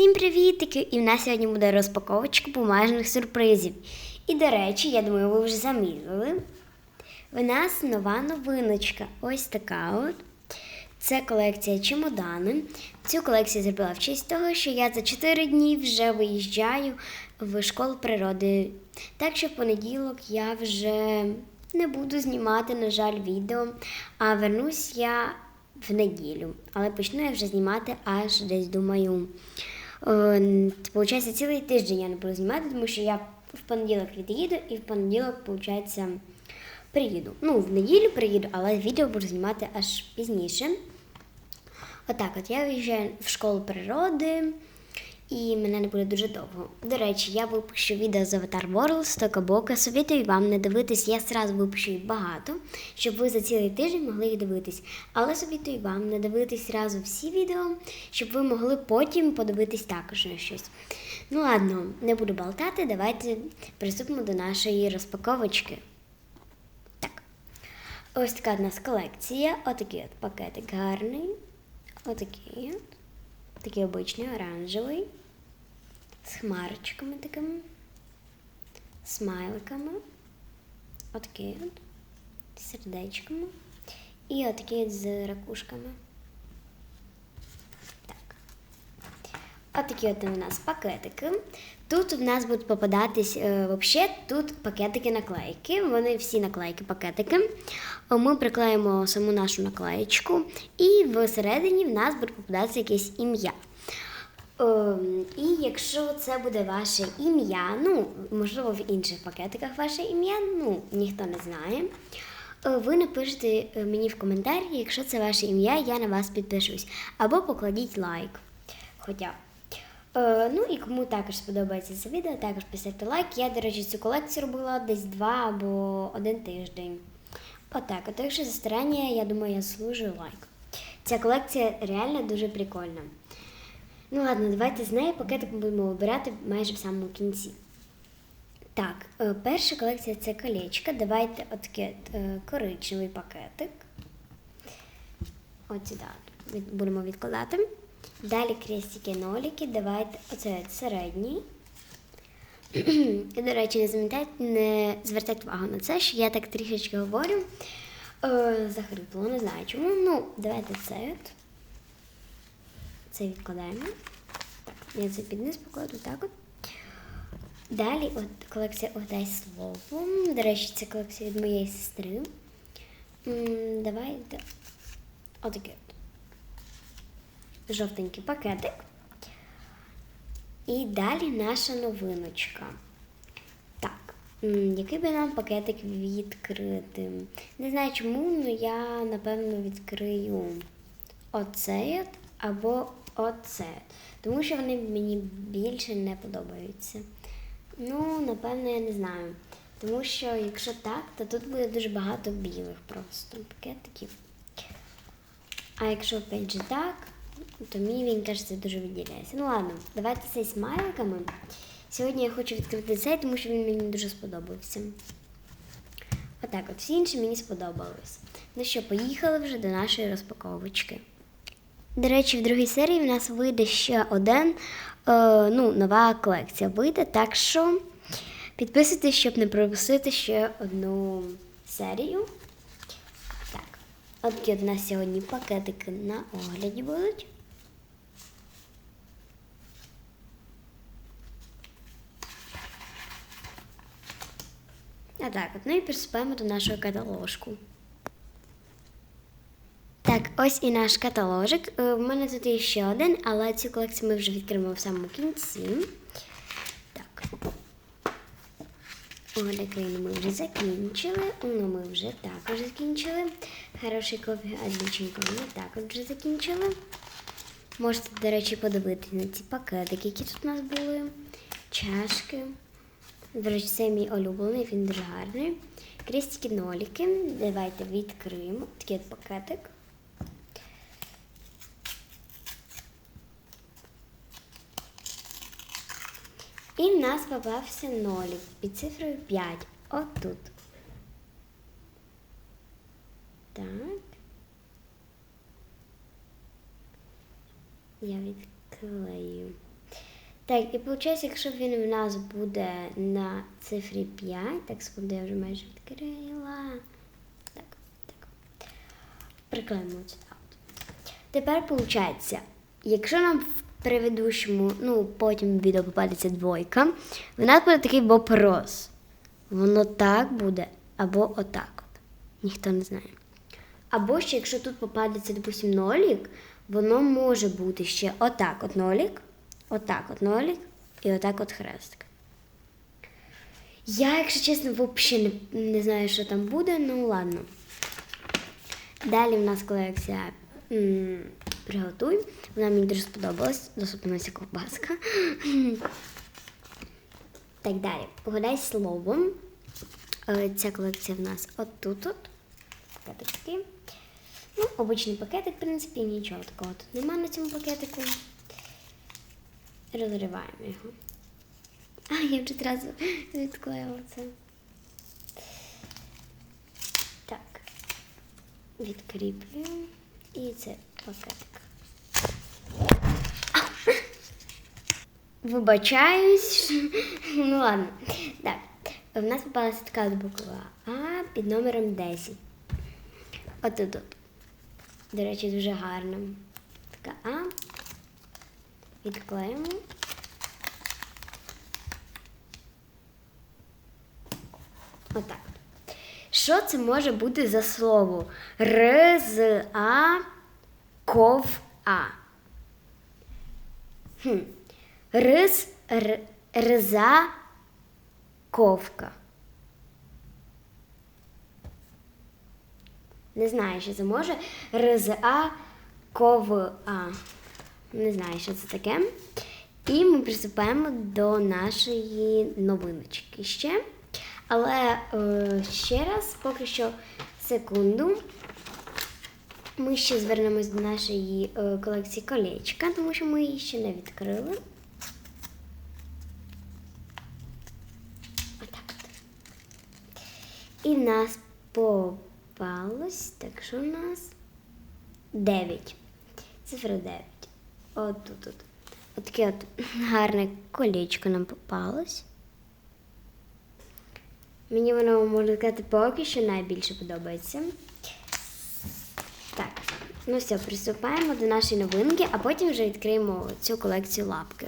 Всім привітики! І в нас сьогодні буде розпаковочка бумажних сюрпризів. І, до речі, я думаю, ви вже замітили. В нас нова новиночка. Ось така от. Це колекція чемодани. Цю колекцію зробила в честь того, що я за 4 дні вже виїжджаю в школу природи. Так що в понеділок я вже не буду знімати, на жаль, відео, а вернусь я в неділю. Але почну я вже знімати аж десь думаю. Е, Получається, цілий тиждень я не буду знімати, тому що я в понеділок від'їду і в понеділок, виходить, приїду. Ну, в неділю приїду, але відео буду знімати аж пізніше. Отак, от я виїжджаю в школу природи, і мене не буде дуже довго. До речі, я випущу відео з Avatar World з Токабока. Совітую вам не дивитись, я зразу випущу їх багато, щоб ви за цілий тиждень могли їх дивитись. Але совітую вам не дивитись разу всі відео, щоб ви могли потім подивитись також на щось. Ну ладно, не буду болтати, давайте приступимо до нашої розпаковочки. Так. Ось така в нас колекція. Отакий от пакетик гарний. Отакий от. Такий обичний оранжевий. З хмарочками такими. Смайликами. Отакий от. З сердечками. І отакий от з ракушками. Так. Отакі от у нас пакетики. Тут в нас будуть попадатись, е, взагалі, тут пакетики наклейки. Вони всі наклейки пакетики. Е, Ми приклеїмо саму нашу наклеєчку, і всередині в нас буде попадатися якесь ім'я. Е, І якщо це буде ваше ім'я, ну, можливо, в інших пакетиках ваше ім'я, ну, ніхто не знає. е, Ви напишете е, мені в коментарі, якщо це ваше ім'я, я на вас підпишусь. Або покладіть лайк. Хоча. Е, ну і кому також сподобається це відео, також поставте лайк. Я, до речі, цю колекцію робила десь два або один тиждень. Отак, от за старання, я думаю, я заслужую лайк. Ця колекція реально дуже прикольна. Ну ладно, давайте з неї пакетик будемо вибирати майже в самому кінці. Так, е, перша колекція це колечко. Давайте отакий от, е, коричневий пакетик. От від- будемо відкладати. Далі крестики ноліки. Давайте оце середній. І, до речі, не замітайте, не звертайте увагу на це, що я так трішечки говорю. Е, захрипло, не знаю чому. Ну, давайте це от. Це відкладаємо. Так, я це під низ покладу так от. Далі от колекція Одай слово. До речі, це колекція від моєї сестри. М, Давайте отакий от. Жовтенький пакетик. І далі наша новиночка. Так, м, який би нам пакетик відкрити? Не знаю чому, але я напевно відкрию оцей от або оце. Тому що вони мені більше не подобаються. Ну, напевно, я не знаю. Тому що якщо так, то тут буде дуже багато білих просто пакетиків. А якщо опять же так, то мені він кажеться дуже виділяється. Ну ладно, давайте цей смайликами. Сьогодні я хочу відкрити цей, тому що він мені дуже сподобався. Отак, от всі інші мені сподобались. Ну що, поїхали вже до нашої розпаковочки. До речі, в другій серії в нас вийде ще один, е, ну, нова колекція вийде, так що підписуйтесь, щоб не пропустити ще одну серію. Так, от такі от у нас сьогодні пакетики на огляді будуть. А так, ну і приступаємо до нашого каталожку. Так, ось і наш каталожик. Е, В мене тут є ще один, але цю колекцію ми вже відкриємо в самому кінці. Так. Огляд ми вже закінчили. Уно ми вже також закінчили. Хороший кофе Адліченко ми також вже закінчили. Можете, до речі, подивитися на ці пакетики, які тут у нас були. Чашки. До речі, це мій улюблений, він дуже гарний. Крістики ноліки. Давайте відкриємо. Такий от пакетик. І в нас попався нолік під цифрою 5. Отут. Так. Я відклею. Так, і виходить, якщо він в нас буде на цифрі 5, так секунду, я вже майже відкрила. Так, так. Приклеїмо так. Тепер виходить, якщо нам предыдущому, ну потім відео попадеться двойка, в нас буде такий вопрос. Воно так буде або отак от. Ніхто не знає. Або ще, якщо тут попадеться, допустим, нолік, воно може бути ще отак от нолік, отак от нолік і отак от хрестик. Я, якщо чесно, взагалі не, не знаю, що там буде, ну ладно. Далі в нас колекція м, Приготуй. Вона мені дуже сподобалась, досипалася ковбаска. Так далі. Погадай словом. Е, Ця колекція в нас отут. от Пакетики. Ну, обичний пакетик, в принципі, нічого такого тут нема на цьому пакетику. Розриваємо його. А, я вже одразу відклеїла це. Так. Відкріплюємо. І це пакетик. Вибачаюсь. Ну ладно. Так. В нас попалася така буква А під номером 10. Отут. от. До речі, дуже гарна. Така А. Відклеїмо. Отак. Що це може бути за слово? Р з А ков А. Хм. Рис р, рза ковка. Не знаю, що це може. РЗА кова. Не знаю, що це таке. І ми приступаємо до нашої новиночки ще. Але е, ще раз, поки що секунду. Ми ще звернемось до нашої е, колекції колечка, тому що ми її ще не відкрили. Отак от. І в нас попалось, так що у нас 9. Цифра 9. От тут. От. От от гарне колечко нам попалось. Мені воно, можна сказати, поки що найбільше подобається. Так, ну все, приступаємо до нашої новинки, а потім вже відкриємо цю колекцію лапки.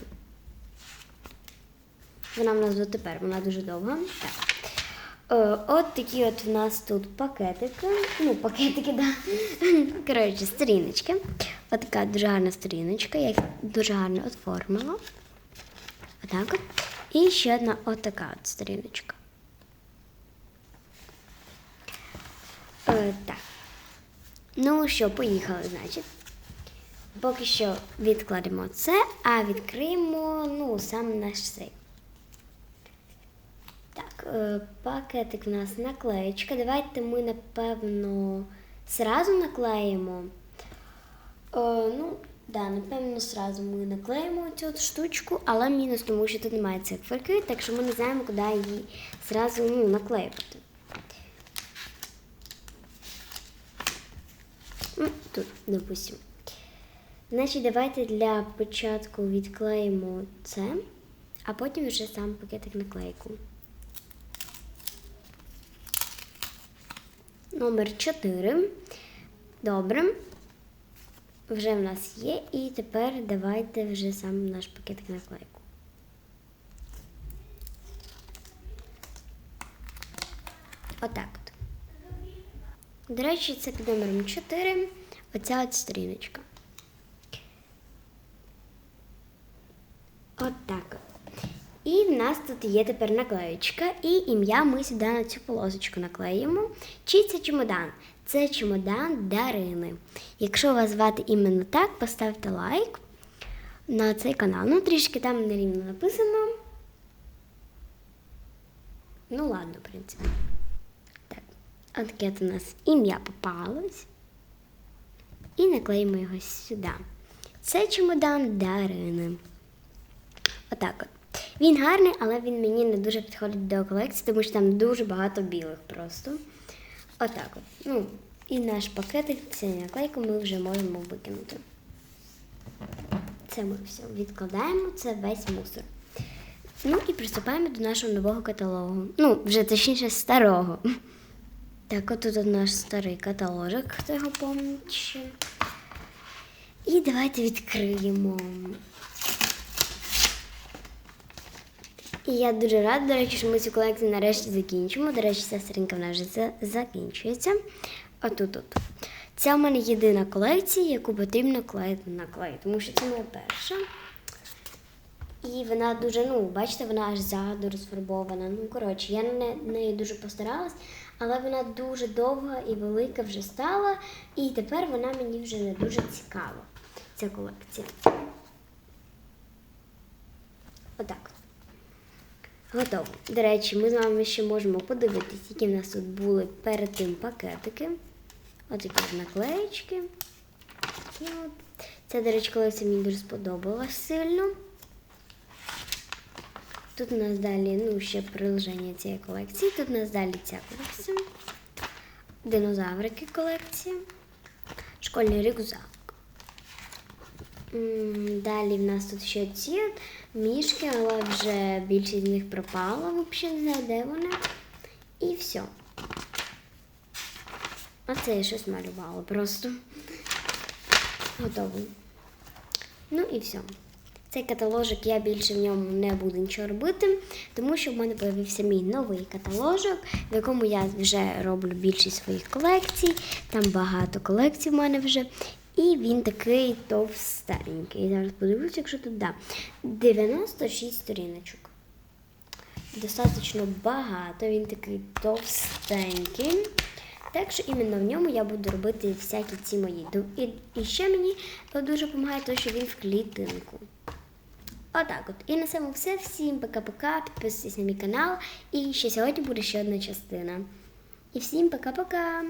Вона в нас дотепер, вона дуже довга. Так. Е, от такі от в нас тут пакетики. Ну, пакетики, да. Коротше, сторіночки. От така дуже гарна сторіночка. Я їх дуже гарно оформила. Отак. І ще одна отака от сторіночка. Е, так. Ну що, поїхали, значить. Поки що відкладемо це, а відкриємо ну, сам наш цей. Так, е, пакетик у нас наклеєчка. Давайте ми, напевно, зразу наклеїмо. Е, ну, да, напевно, зразу ми наклеїмо цю штучку, але мінус, тому що тут немає циферки, так що ми не знаємо, куди її зразу ну, наклеювати. Ну, Тут, допустимо. Значить, давайте для початку відклеїмо це, а потім вже сам пакетик наклейку. Номер 4. Добре. Вже в нас є. І тепер давайте вже сам наш пакетик наклейку. Отак от. До речі, це під номером 4. Оця от сторіночка. От так. от. І в нас тут є тепер наклеєчка, і ім'я ми сюди на цю полосочку наклеїмо. Чи це чемодан? Це чемодан Дарини. Якщо вас звати іменно так, поставте лайк на цей канал. Ну, трішки там нерівно написано. Ну, ладно, в принципі. Так, от у нас ім'я попалось. І наклеїмо його сюди. Це чемодан Дарини. Отак от. Він гарний, але він мені не дуже підходить до колекції, тому що там дуже багато білих просто. Отак от. Ну, і наш пакетик, цю наклейку ми вже можемо викинути. це ми все відкладаємо, це весь мусор. Ну і приступаємо до нашого нового каталогу. Ну, вже точніше старого. Так, от тут наш старий каталожок, хто його ще. І давайте відкриємо. І я дуже рада, до речі, що ми цю колекцію нарешті закінчимо. До речі, ця сторінка в нас вже за- закінчується. Отут от. Це у мене єдина колекція, яку потрібно клеїти на клей, тому що це моя перша. І вона дуже, ну, бачите, вона аж ззаду розфарбована. Ну, коротше, я на неї дуже постаралась, але вона дуже довга і велика вже стала. І тепер вона мені вже не дуже цікава, ця колекція. Отак. Готово. До речі, ми з вами ще можемо подивитися, які в нас тут були перед тим пакетики. Ось такі наклеєчки. Ця, до речі, колекція мені дуже сподобалась сильно. Тут у нас далі ну, ще продовження цієї колекції. Тут у нас далі ця колекція. Динозаврики колекція. Школьний рюкзак. Далі в нас тут ще ці мішки, але вже більшість з них пропала, взагалі не знаю, де вони. І все. А це я щось малювала просто. Готово. Ну і все. Цей каталожик я більше в ньому не буду нічого робити, тому що в мене з'явився мій новий каталожок, в якому я вже роблю більшість своїх колекцій. Там багато колекцій в мене вже. І він такий товстенький. Зараз подивлюся, якщо тут да. 96 сторіночок. Достатньо багато, він такий товстенький. Так що іменно в ньому я буду робити всякі ці мої. І, і ще мені дуже допомагає те, що він в клітинку. Отак от. І на цьому все. Всім пока-пока. Підписуйтесь на мій канал. І ще сьогодні буде ще одна частина. І всім пока-пока.